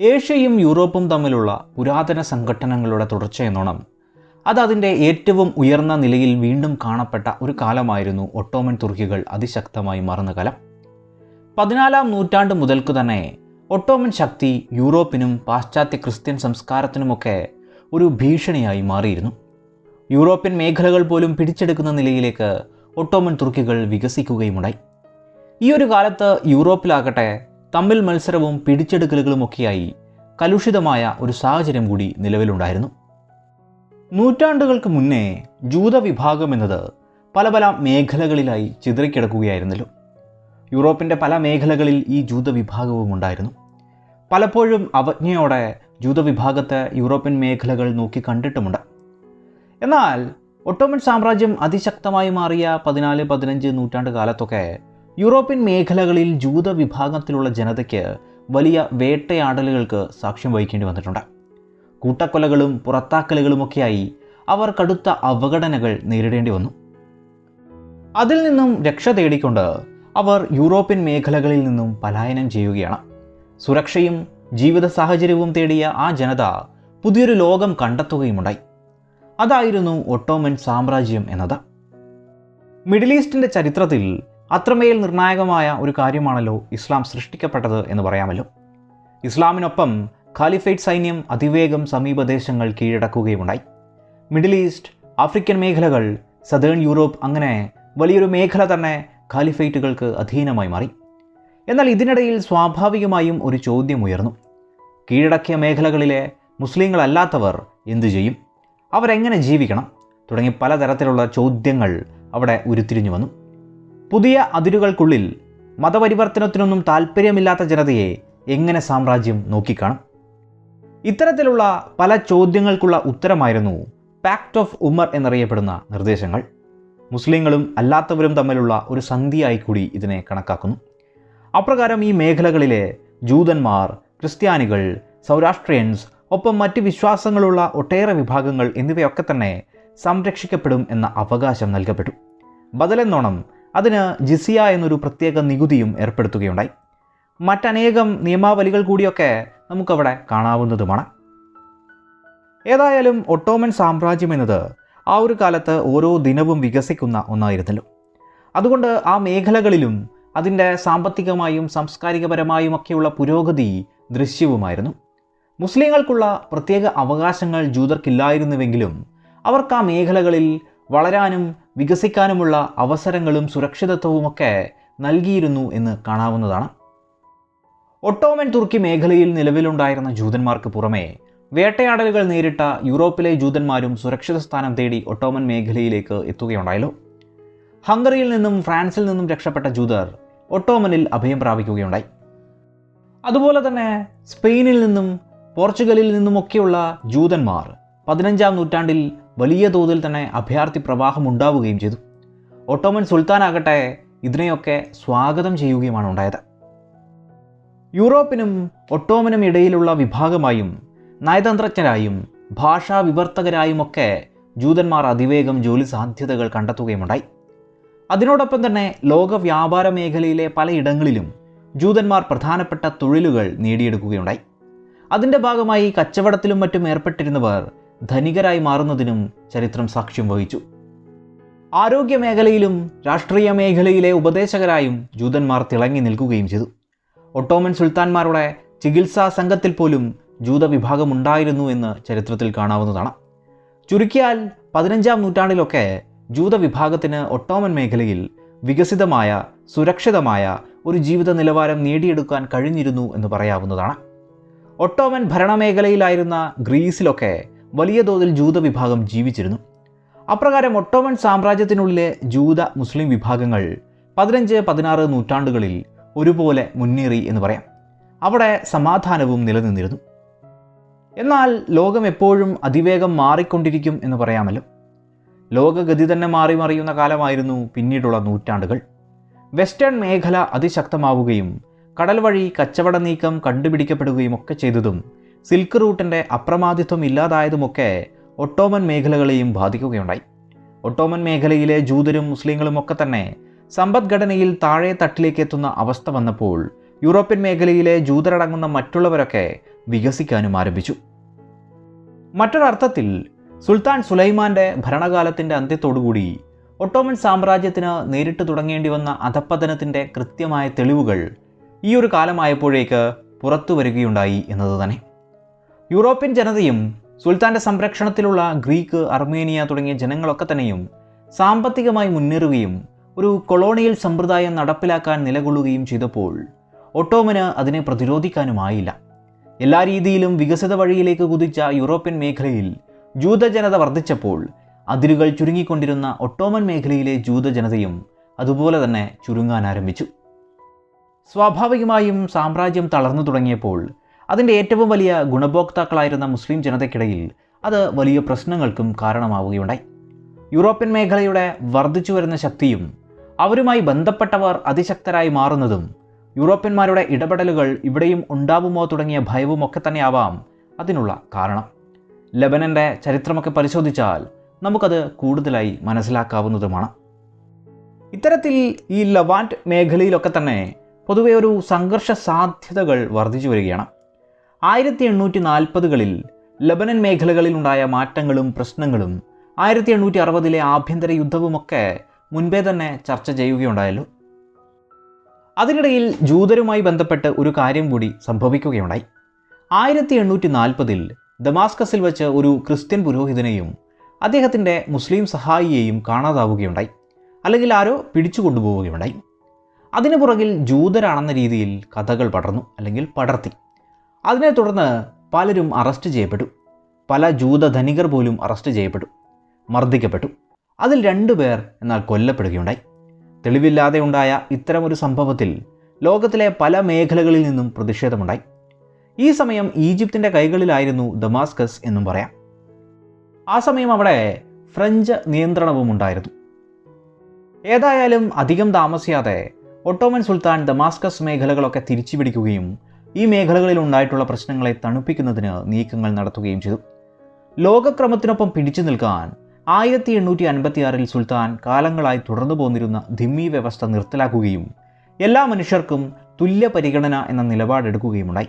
ഏഷ്യയും യൂറോപ്പും തമ്മിലുള്ള പുരാതന സംഘടനകളുടെ തുടർച്ചയെന്നോണം. അത് അതിന്റെ ഏറ്റവും ഉയർന്ന നിലയിൽ വീണ്ടും കാണപ്പെട്ട ഒരു കാലമായിരുന്നു ഒട്ടോമൻ തുർക്കികൾ അതിശക്തമായി മാറുന്ന കാലം പതിനാലാം നൂറ്റാണ്ട് മുതൽക്ക് തന്നെ ഒട്ടോമൻ ശക്തി യൂറോപ്പിനും പാശ്ചാത്യ ക്രിസ്ത്യൻ സംസ്കാരത്തിനുമൊക്കെ ഒരു ഭീഷണിയായി മാറിയിരുന്നു. യൂറോപ്യൻ മേഖലകൾ പോലും പിടിച്ചെടുക്കുന്ന നിലയിലേക്ക് ഒട്ടോമൻ തുർക്കികൾ വികസിക്കുകയുമുണ്ടായി. ഈ ഒരു കാലത്ത് യൂറോപ്പിലാകട്ടെ തമ്മിൽ മത്സരവും പിടിച്ചെടുക്കലുകളുമൊക്കെയായി കലുഷിതമായ ഒരു സാഹചര്യം കൂടി നിലവിലുണ്ടായിരുന്നു. നൂറ്റാണ്ടുകൾക്ക് മുന്നേ ജൂത വിഭാഗം എന്നത് പല പല മേഖലകളിലായി ചിതറിക്കിടക്കുകയായിരുന്നല്ലോ. യൂറോപ്പിന്റെ പല മേഖലകളിൽ ഈ ജൂത വിഭാഗവും ഉണ്ടായിരുന്നു. പലപ്പോഴും അവജ്ഞയോടെ ജൂത വിഭാഗത്തെ യൂറോപ്യൻ മേഖലകൾ നോക്കി കണ്ടിട്ടുമുണ്ട്. എന്നാൽ ഒട്ടോമൻ സാമ്രാജ്യം അതിശക്തമായി മാറിയ പതിനാല് പതിനഞ്ച് നൂറ്റാണ്ട് കാലത്തൊക്കെ യൂറോപ്യൻ മേഖലകളിൽ ജൂത വിഭാഗത്തിലുള്ള ജനതയ്ക്ക് വലിയ വേട്ടയാടലുകൾക്ക് സാക്ഷ്യം വഹിക്കേണ്ടി വന്നിട്ടുണ്ട്. കൂട്ടക്കൊലകളും പുറത്താക്കലുകളുമൊക്കെയായി അവർ കടുത്ത അവഗണനകൾ നേരിടേണ്ടി വന്നു. അതിൽ നിന്നും രക്ഷ തേടിക്കൊണ്ട് അവർ യൂറോപ്യൻ മേഖലകളിൽ നിന്നും പലായനം ചെയ്യുകയാണ്. സുരക്ഷയും ജീവിത സാഹചര്യവും തേടിയ ആ ജനത പുതിയൊരു ലോകം കണ്ടെത്തുകയുമുണ്ടായി. അതായിരുന്നു ഒട്ടോമൻ സാമ്രാജ്യം എന്നത്. മിഡിൽ ഈസ്റ്റിന്റെ ചരിത്രത്തിൽ അത്രമേൽ നിർണായകമായ ഒരു കാര്യമാണല്ലോ ഇസ്ലാം സൃഷ്ടിക്കപ്പെട്ടത് എന്ന് പറയാമല്ലോ. ഇസ്ലാമിനൊപ്പം ഖാലിഫേറ്റ് സൈന്യം അതിവേഗം സമീപദേശങ്ങൾ കീഴടക്കുകയുമുണ്ടായി. മിഡിൽ ഈസ്റ്റ് ആഫ്രിക്കൻ മേഖലകൾ സദേൺ യൂറോപ്പ് അങ്ങനെ വലിയൊരു മേഖല തന്നെ ഖാലിഫേറ്റുകൾക്ക് അധീനമായി മാറി. എന്നാൽ ഇതിനിടയിൽ സ്വാഭാവികമായും ഒരു ചോദ്യം ഉയർന്നു. കീഴടക്കിയ മേഖലകളിലെ മുസ്ലിങ്ങളല്ലാത്തവർ എന്തു ചെയ്യും? അവരെങ്ങനെ ജീവിക്കണം? തുടങ്ങി പലതരത്തിലുള്ള ചോദ്യങ്ങൾ അവിടെ ഉരുത്തിരിഞ്ഞു വന്നു. പുതിയ അതിരുകൾക്കുള്ളിൽ മതപരിവർത്തനത്തിനൊന്നും താല്പര്യമില്ലാത്ത ജനതയെ എങ്ങനെ സാമ്രാജ്യം നോക്കിക്കാണും? ഇത്തരത്തിലുള്ള പല ചോദ്യങ്ങൾക്കുള്ള ഉത്തരമായിരുന്നു പാക്ട് ഓഫ് ഉമർ എന്നറിയപ്പെടുന്ന നിർദ്ദേശങ്ങൾ. മുസ്ലിങ്ങളും അല്ലാത്തവരും തമ്മിലുള്ള ഒരു സന്ധിയായി കൂടി ഇതിനെ കണക്കാക്കുന്നു. അപ്രകാരം ഈ മേഖലകളിലെ ജൂതന്മാർ ക്രിസ്ത്യാനികൾ സൗരാഷ്ട്രിയൻസ് ഒപ്പം മറ്റ് വിശ്വാസങ്ങളുള്ള ഒട്ടേറെ വിഭാഗങ്ങൾ എന്നിവയൊക്കെ തന്നെ സംരക്ഷിക്കപ്പെടും എന്ന അവകാശം നൽകപ്പെട്ടു. ബദലെന്നോണം അതിന് ജിസിയ എന്നൊരു പ്രത്യേക നികുതിയും ഏർപ്പെടുത്തുകയുണ്ടായി. മറ്റനേകം നിയമാവലികൾ കൂടിയൊക്കെ നമുക്കവിടെ കാണാവുന്നതുമാണ്. ഏതായാലും ഒട്ടോമൻ സാമ്രാജ്യം എന്നത് ആ ഒരു കാലത്ത് ഓരോ ദിനവും വികസിക്കുന്ന ഒന്നായിരുന്നല്ലോ. അതുകൊണ്ട് ആ മേഖലകളിലും അതിന്റെ സാമ്പത്തികമായും സാംസ്കാരികപരമായും ഒക്കെയുള്ള പുരോഗതി ദൃശ്യവുമായിരുന്നു. മുസ്ലിങ്ങൾക്കുള്ള പ്രത്യേക അവകാശങ്ങൾ ജൂതർക്കില്ലായിരുന്നുവെങ്കിലും അവർക്ക് ആ മേഖലകളിൽ വളരാനും വികസിക്കാനുമുള്ള അവസരങ്ങളും സുരക്ഷിതത്വവുമൊക്കെ നൽകിയിരുന്നു എന്ന് കാണാവുന്നതാണ്. ഒട്ടോമൻ തുർക്കി മേഖലയിൽ നിലവിലുണ്ടായിരുന്ന ജൂതന്മാർക്ക് പുറമേ വേട്ടയാടലുകൾ നേരിട്ട യൂറോപ്പിലെ ജൂതന്മാരും സുരക്ഷിത സ്ഥാനം തേടി ഒട്ടോമൻ മേഖലയിലേക്ക് എത്തുകയുണ്ടായല്ലോ. ഹംഗറിയിൽ നിന്നും ഫ്രാൻസിൽ നിന്നും രക്ഷപ്പെട്ട ജൂതർ ഒട്ടോമനിൽ അഭയം പ്രാപിക്കുകയുണ്ടായി. അതുപോലെ തന്നെ സ്പെയിനിൽ നിന്നും പോർച്ചുഗലിൽ നിന്നുമൊക്കെയുള്ള ജൂതന്മാർ പതിനഞ്ചാം നൂറ്റാണ്ടിൽ വലിയ തോതിൽ തന്നെ അഭയാർത്ഥി പ്രവാഹം ഉണ്ടാവുകയും ചെയ്തു. ഒട്ടോമൻ സുൽത്താനാകട്ടെ ഇതിനെയൊക്കെ സ്വാഗതം ചെയ്യുകയുമാണ് ഉണ്ടായത്. യൂറോപ്പിനും ഒട്ടോമനും ഇടയിലുള്ള വിഭാഗമായും നയതന്ത്രജ്ഞരായും ഭാഷാ വിവർത്തകരായുമൊക്കെ ജൂതന്മാർ അതിവേഗം ജോലി സാധ്യതകൾ കണ്ടെത്തുകയുമുണ്ടായി. അതിനോടൊപ്പം തന്നെ ലോക വ്യാപാര മേഖലയിലെ പലയിടങ്ങളിലും ജൂതന്മാർ പ്രധാനപ്പെട്ട തൊഴിലുകൾ നേടിയെടുക്കുകയുണ്ടായി. അതിന്റെ ഭാഗമായി കച്ചവടത്തിലും മറ്റും ഏർപ്പെട്ടിരുന്നവർ ധനികരായി മാറുന്നതിനും ചരിത്രം സാക്ഷ്യം വഹിച്ചു. ആരോഗ്യ മേഖലയിലും രാഷ്ട്രീയ മേഖലയിലെ ഉപദേശകരായും ജൂതന്മാർ തിളങ്ങി നിൽക്കുകയും ചെയ്തു. ഒട്ടോമൻ സുൽത്താൻമാരുടെ ചികിത്സാ സംഘത്തിൽ പോലും ജൂത വിഭാഗമുണ്ടായിരുന്നു എന്ന് ചരിത്രത്തിൽ കാണാവുന്നതാണ്. ചുരുക്കിയാൽ പതിനഞ്ചാം നൂറ്റാണ്ടിലൊക്കെ ജൂത വിഭാഗത്തിന് ഒട്ടോമൻ മേഖലയിൽ വികസിതമായ സുരക്ഷിതമായ ഒരു ജീവിത നിലവാരം നേടിയെടുക്കാൻ കഴിഞ്ഞിരുന്നു എന്ന് പറയാവുന്നതാണ്. ഒട്ടോമൻ ഭരണമേഖലയിലായിരുന്ന ഗ്രീസിലൊക്കെ വലിയ തോതിൽ ജൂത വിഭാഗം ജീവിച്ചിരുന്നു. അപ്രകാരം ഒട്ടോമൻ സാമ്രാജ്യത്തിനുള്ളിലെ ജൂത മുസ്ലിം വിഭാഗങ്ങൾ പതിനഞ്ച് പതിനാറ് നൂറ്റാണ്ടുകളിൽ ഒരുപോലെ മുന്നേറി എന്ന് പറയാം. അവിടെ സമാധാനവും നിലനിന്നിരുന്നു. എന്നാൽ ലോകം എപ്പോഴും അതിവേഗം മാറിക്കൊണ്ടിരിക്കും എന്ന് പറയാമല്ലോ. ലോകഗതി തന്നെ മാറി മറിയുന്ന കാലമായിരുന്നു പിന്നീടുള്ള നൂറ്റാണ്ടുകൾ. വെസ്റ്റേൺ മേഖല അതിശക്തമാവുകയും കടൽ വഴി കച്ചവട നീക്കം കണ്ടുപിടിക്കപ്പെടുകയും ഒക്കെ ചെയ്തതും സിൽക്ക് റൂട്ടിന്റെ അപ്രമാദിത്വം ഇല്ലാതായതുമൊക്കെ ഒട്ടോമൻ മേഖലകളെയും ബാധിക്കുകയുണ്ടായി. ഒട്ടോമൻ മേഖലയിലെ ജൂതരും മുസ്ലിങ്ങളും ഒക്കെ തന്നെ സമ്പദ്ഘടനയിൽ താഴെ തട്ടിലേക്ക് എത്തുന്ന അവസ്ഥ വന്നപ്പോൾ യൂറോപ്യൻ മേഖലയിലെ ജൂതരടങ്ങുന്ന മറ്റുള്ളവരൊക്കെ വികസിക്കാനും ആരംഭിച്ചു. മറ്റൊരർത്ഥത്തിൽ സുൽത്താൻ സുലൈമാന്റെ ഭരണകാലത്തിന്റെ അന്ത്യത്തോടുകൂടി ഒട്ടോമൻ സാമ്രാജ്യത്തിന് നേരിട്ട് തുടങ്ങേണ്ടി വന്ന അധപ്പതനത്തിന്റെ കൃത്യമായ തെളിവുകൾ ഈ ഒരു കാലമായപ്പോഴേക്ക് പുറത്തു വരികയുണ്ടായി എന്നത് തന്നെ. യൂറോപ്യൻ ജനതയും സുൽത്താന്റെ സംരക്ഷണത്തിലുള്ള ഗ്രീക്ക് അർമേനിയ തുടങ്ങിയ ജനങ്ങളൊക്കെ തന്നെയും സാമ്പത്തികമായി മുന്നേറുകയും ഒരു കൊളോണിയൽ സമ്പ്രദായം നടപ്പിലാക്കാൻ നിലകൊള്ളുകയും ചെയ്തപ്പോൾ ഒട്ടോമന് അതിനെ പ്രതിരോധിക്കാനുമായില്ല. എല്ലാ രീതിയിലും വികസിത വഴിയിലേക്ക് കുതിച്ച യൂറോപ്യൻ മേഖലയിൽ ജൂതജനത വർദ്ധിച്ചപ്പോൾ അതിരുകൾ ചുരുങ്ങിക്കൊണ്ടിരുന്ന ഒട്ടോമൻ മേഖലയിലെ ജൂതജനതയും അതുപോലെ തന്നെ ചുരുങ്ങാൻ ആരംഭിച്ചു. സ്വാഭാവികമായും സാമ്രാജ്യം തളർന്നു തുടങ്ങിയപ്പോൾ അതിന്റെ ഏറ്റവും വലിയ ഗുണഭോക്താക്കളായിരുന്ന മുസ്ലിം ജനതയ്ക്കിടയിൽ അത് വലിയ പ്രശ്നങ്ങൾക്കും കാരണമാവുകയുണ്ടായി. യൂറോപ്യൻ മേഖലയുടെ വർദ്ധിച്ചു വരുന്ന ശക്തിയും അവരുമായി ബന്ധപ്പെട്ടവർ അതിശക്തരായി മാറുന്നതും യൂറോപ്യന്മാരുടെ ഇടപെടലുകൾ ഇവിടെയും ഉണ്ടാവുമോ തുടങ്ങിയ ഭയവും ഒക്കെ തന്നെയാവാം അതിനുള്ള കാരണം. ലബനന്റെ ചരിത്രമൊക്കെ പരിശോധിച്ചാൽ നമുക്കത് കൂടുതലായി മനസ്സിലാക്കാവുന്നതുമാണ്. ഇത്തരത്തിൽ ഈ ലവാന്റ് മേഖലയിലൊക്കെ തന്നെ പൊതുവെ ഒരു സംഘർഷ സാധ്യതകൾ വർദ്ധിച്ചു വരികയാണ്. ആയിരത്തി എണ്ണൂറ്റി നാൽപ്പതുകളിൽ ലബനൻ മേഖലകളിൽ ഉണ്ടായ മാറ്റങ്ങളും പ്രശ്നങ്ങളും ആയിരത്തി എണ്ണൂറ്റി അറുപതിലെ ആഭ്യന്തര യുദ്ധവുമൊക്കെ മുൻപേ തന്നെ ചർച്ച ചെയ്യുകയുണ്ടായല്ലോ. അതിനിടയിൽ ജൂതരുമായി ബന്ധപ്പെട്ട് ഒരു കാര്യം കൂടി സംഭവിക്കുകയുണ്ടായി. ആയിരത്തി എണ്ണൂറ്റി നാൽപ്പതിൽ ദമാസ്കസിൽ വെച്ച് ഒരു ക്രിസ്ത്യൻ പുരോഹിതനെയും അദ്ദേഹത്തിന്റെ മുസ്ലിം സഹായിയെയും കാണാതാവുകയുണ്ടായി. അല്ലെങ്കിൽ ആരോ പിടിച്ചു കൊണ്ടുപോവുകയുണ്ടായി. അതിനു പുറകിൽ ജൂതരാണെന്ന രീതിയിൽ കഥകൾ പടർന്നു അല്ലെങ്കിൽ പടർത്തി. അതിനെ തുടർന്ന് പലരും അറസ്റ്റ് ചെയ്യപ്പെട്ടു. പല ജൂത ധനികർ പോലും അറസ്റ്റ് ചെയ്യപ്പെട്ടു. മർദ്ദിക്കപ്പെട്ടു. അതിൽ രണ്ടു പേർ എന്നാൽ കൊല്ലപ്പെടുകയുണ്ടായി. തെളിവില്ലാതെ ഉണ്ടായ ഇത്തരമൊരു സംഭവത്തിൽ ലോകത്തിലെ പല മേഖലകളിൽ നിന്നും പ്രതിഷേധമുണ്ടായി. ഈ സമയം ഈജിപ്തിന്റെ കൈകളിലായിരുന്നു ദമാസ്കസ് എന്നും പറയാം. ആ സമയം അവിടെ ഫ്രഞ്ച് നിയന്ത്രണവും ഉണ്ടായിരുന്നു. ഏതായാലും അധികം താമസിയാതെ ഒട്ടോമൻ സുൽത്താൻ ദമാസ്കസ് മേഖലകളൊക്കെ തിരിച്ചു പിടിക്കുകയും ഈ മേഖലകളിൽ ഉണ്ടായിട്ടുള്ള പ്രശ്നങ്ങളെ തണുപ്പിക്കുന്നതിന് നീക്കങ്ങൾ നടത്തുകയും ചെയ്തു. ലോകക്രമത്തിനൊപ്പം പിടിച്ചു നിൽക്കാൻ ആയിരത്തി എണ്ണൂറ്റി അൻപത്തിയാറിൽ സുൽത്താൻ കാലങ്ങളായി തുടർന്നു പോന്നിരുന്ന ധിമ്മി വ്യവസ്ഥ നിർത്തലാക്കുകയും എല്ലാ മനുഷ്യർക്കും തുല്യ പരിഗണന എന്ന നിലപാടെടുക്കുകയുമുണ്ടായി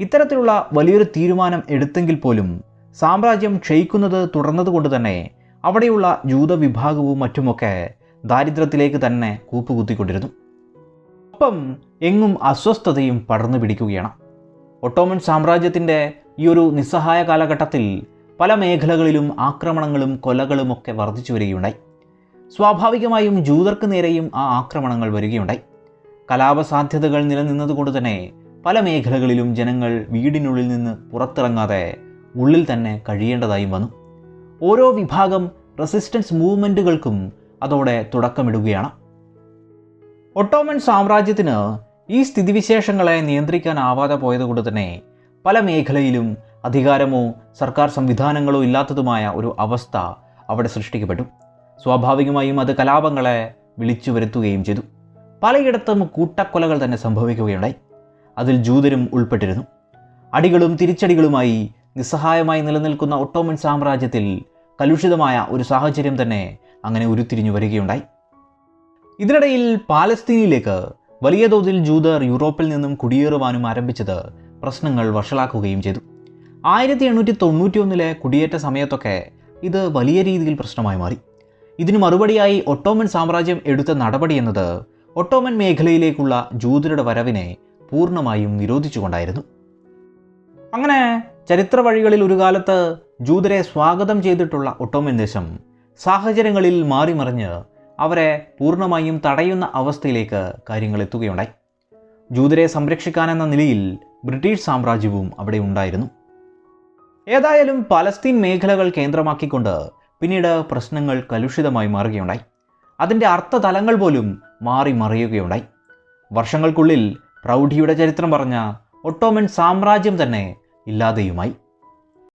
ഇത്തരത്തിലുള്ള വലിയൊരു തീരുമാനം എടുത്തെങ്കിൽ പോലും സാമ്രാജ്യം ക്ഷയിക്കുന്നത് തുടർന്നതുകൊണ്ട് തന്നെ അവിടെയുള്ള ജൂതവിഭാഗവും മറ്റുമൊക്കെ ദാരിദ്ര്യത്തിലേക്ക് തന്നെ കൂപ്പുകുത്തിക്കൊണ്ടിരുന്നു. ഒപ്പം എങ്ങും അസ്വസ്ഥതയും പടർന്നു പിടിക്കുകയാണ്. ഒട്ടോമൻ സാമ്രാജ്യത്തിന്റെ ഈ ഒരു നിസ്സഹായ കാലഘട്ടത്തിൽ പല മേഖലകളിലും ആക്രമണങ്ങളും കൊലകളും ഒക്കെ വർദ്ധിച്ചു വരികയുണ്ടായി. സ്വാഭാവികമായും ജൂതർക്ക് നേരെയും ആ ആക്രമണങ്ങൾ വരികയുണ്ടായി. കലാപസാധ്യതകൾ നിലനിന്നതുകൊണ്ട് തന്നെ പല മേഖലകളിലും ജനങ്ങൾ വീടിനുള്ളിൽ നിന്ന് പുറത്തിറങ്ങാതെ ഉള്ളിൽ തന്നെ കഴിയേണ്ടതായും വന്നു. ഓരോ വിഭാഗം റെസിസ്റ്റൻസ് മൂവ്മെന്റുകൾക്കും അതോടെ തുടക്കമിടുകയാണ്. ഒട്ടോമൻ സാമ്രാജ്യത്തിന് ഈ സ്ഥിതിവിശേഷങ്ങളെ നിയന്ത്രിക്കാനാവാതെ പോയതുകൊണ്ട് തന്നെ പല മേഖലയിലും അധികാരമോ സർക്കാർ സംവിധാനങ്ങളോ ഇല്ലാത്തതുമായ ഒരു അവസ്ഥ അവിടെ സൃഷ്ടിക്കപ്പെട്ടു. സ്വാഭാവികമായും അത് കലാപങ്ങളെ വിളിച്ചു വരുത്തുകയും ചെയ്തു. പലയിടത്തും കൂട്ടക്കൊലകൾ തന്നെ സംഭവിക്കുകയുണ്ടായി. അതിൽ ജൂതരും ഉൾപ്പെട്ടിരുന്നു. അടികളും തിരിച്ചടികളുമായി നിസ്സഹായമായി നിലനിൽക്കുന്ന ഒട്ടോമൻ സാമ്രാജ്യത്തിൽ കലുഷിതമായ ഒരു സാഹചര്യം തന്നെ അങ്ങനെ ഉരുത്തിരിഞ്ഞു വരികയുണ്ടായി. ഇതിനിടയിൽ പാലസ്തീനിലേക്ക് വലിയ തോതിൽ ജൂതർ യൂറോപ്പിൽ നിന്നും കുടിയേറുവാനും ആരംഭിച്ചത് പ്രശ്നങ്ങൾ വഷളാക്കുകയും ചെയ്തു. ആയിരത്തി എണ്ണൂറ്റി തൊണ്ണൂറ്റി ഒന്നിലെ കുടിയേറ്റ സമയത്തൊക്കെ ഇത് വലിയ രീതിയിൽ പ്രശ്നമായി മാറി. ഇതിന് മറുപടിയായി ഒട്ടോമൻ സാമ്രാജ്യം എടുത്ത നടപടി എന്നത് ഒട്ടോമൻ മേഖലയിലേക്കുള്ള ജൂതരുടെ വരവിനെ പൂർണമായും നിരോധിച്ചുകൊണ്ടായിരുന്നു. അങ്ങനെ ചരിത്ര വഴികളിൽ ഒരു കാലത്ത് ജൂതരെ സ്വാഗതം ചെയ്തിട്ടുള്ള ഒട്ടോമൻ ദേശം സാഹചര്യങ്ങളിൽ മാറിമറിഞ്ഞ് അവരെ പൂർണമായും തടയുന്ന അവസ്ഥയിലേക്ക് കാര്യങ്ങൾ എത്തുകയുണ്ടായി ജൂതരെ സംരക്ഷിക്കാനെന്ന നിലയിൽ ബ്രിട്ടീഷ് സാമ്രാജ്യവും അവിടെ ഉണ്ടായിരുന്നു. ഏതായാലും പലസ്തീൻ മേഖലകൾ കേന്ദ്രമാക്കിക്കൊണ്ട് പിന്നീട് പ്രശ്നങ്ങൾ കലുഷിതമായി മാറുകയുണ്ടായി. അതിന്റെ അർത്ഥതലങ്ങൾ പോലും മാറി മറിയുകയുണ്ടായി. വർഷങ്ങൾക്കുള്ളിൽ പ്രൗഢിയുടെ ചരിത്രം പറഞ്ഞ ഒട്ടോമൻ സാമ്രാജ്യം തന്നെ ഇല്ലാതെയുമായി.